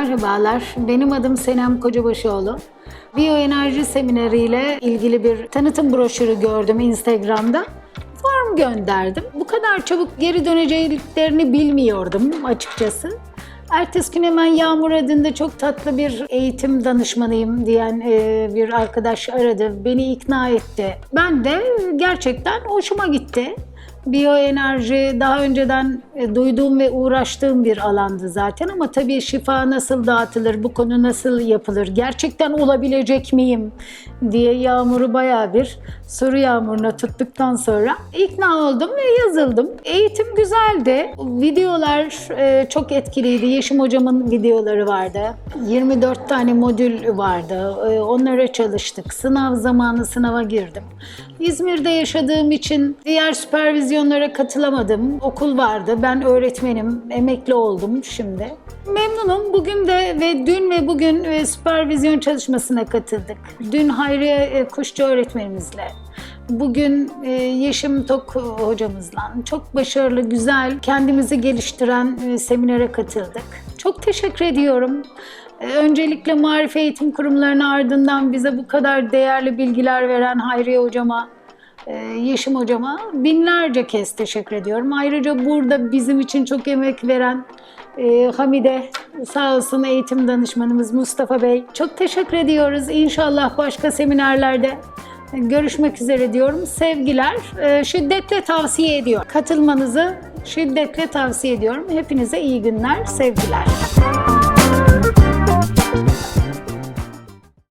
Merhabalar, benim adım Senem Kocabaşıoğlu. Biyoenerji semineriyle ilgili bir tanıtım broşürü gördüm Instagram'da. Form gönderdim. Bu kadar çabuk geri döneceklerini bilmiyordum açıkçası. Ertesi gün hemen Yağmur adında çok tatlı bir eğitim danışmanıyım diyen e, bir arkadaş aradı. Beni ikna etti. Ben de gerçekten hoşuma gitti. Biyoenerji daha önceden e, duyduğum ve uğraştığım bir alandı zaten ama tabii şifa nasıl dağıtılır, bu konu nasıl yapılır, gerçekten olabilecek miyim diye Yağmur'u bayağı bir soru yağmuruna tuttuktan sonra ikna oldum ve yazıldım. Eğitim güzeldi. Videolar e, çok etkiliydi. Yeşim hocamın videoları vardı. 24 tane modül vardı. E, onlara çalıştık. Sınav zamanı sınava girdim. İzmir'de yaşadığım için diğer süpervizyonlara katılamadım. Okul vardı. Ben öğretmenim. Emekli oldum şimdi. Memnunum. Bugün de ve dün ve bugün e, süpervizyon çalışmasına katıldık. Dün Hayriye e, Kuşçu öğretmenimizle. Bugün e, Yeşim Tok hocamızla çok başarılı, güzel, kendimizi geliştiren e, seminere katıldık. Çok teşekkür ediyorum. E, Öncelikle Marif Eğitim Kurumlarına ardından bize bu kadar değerli bilgiler veren Hayriye hocama, e, Yeşim hocama binlerce kez teşekkür ediyorum. Ayrıca burada bizim için çok emek veren e, Hamide sağ olsun eğitim danışmanımız Mustafa Bey. Çok teşekkür ediyoruz. İnşallah başka seminerlerde görüşmek üzere diyorum. Sevgiler. Şiddetle tavsiye ediyor. Katılmanızı şiddetle tavsiye ediyorum. Hepinize iyi günler, sevgiler.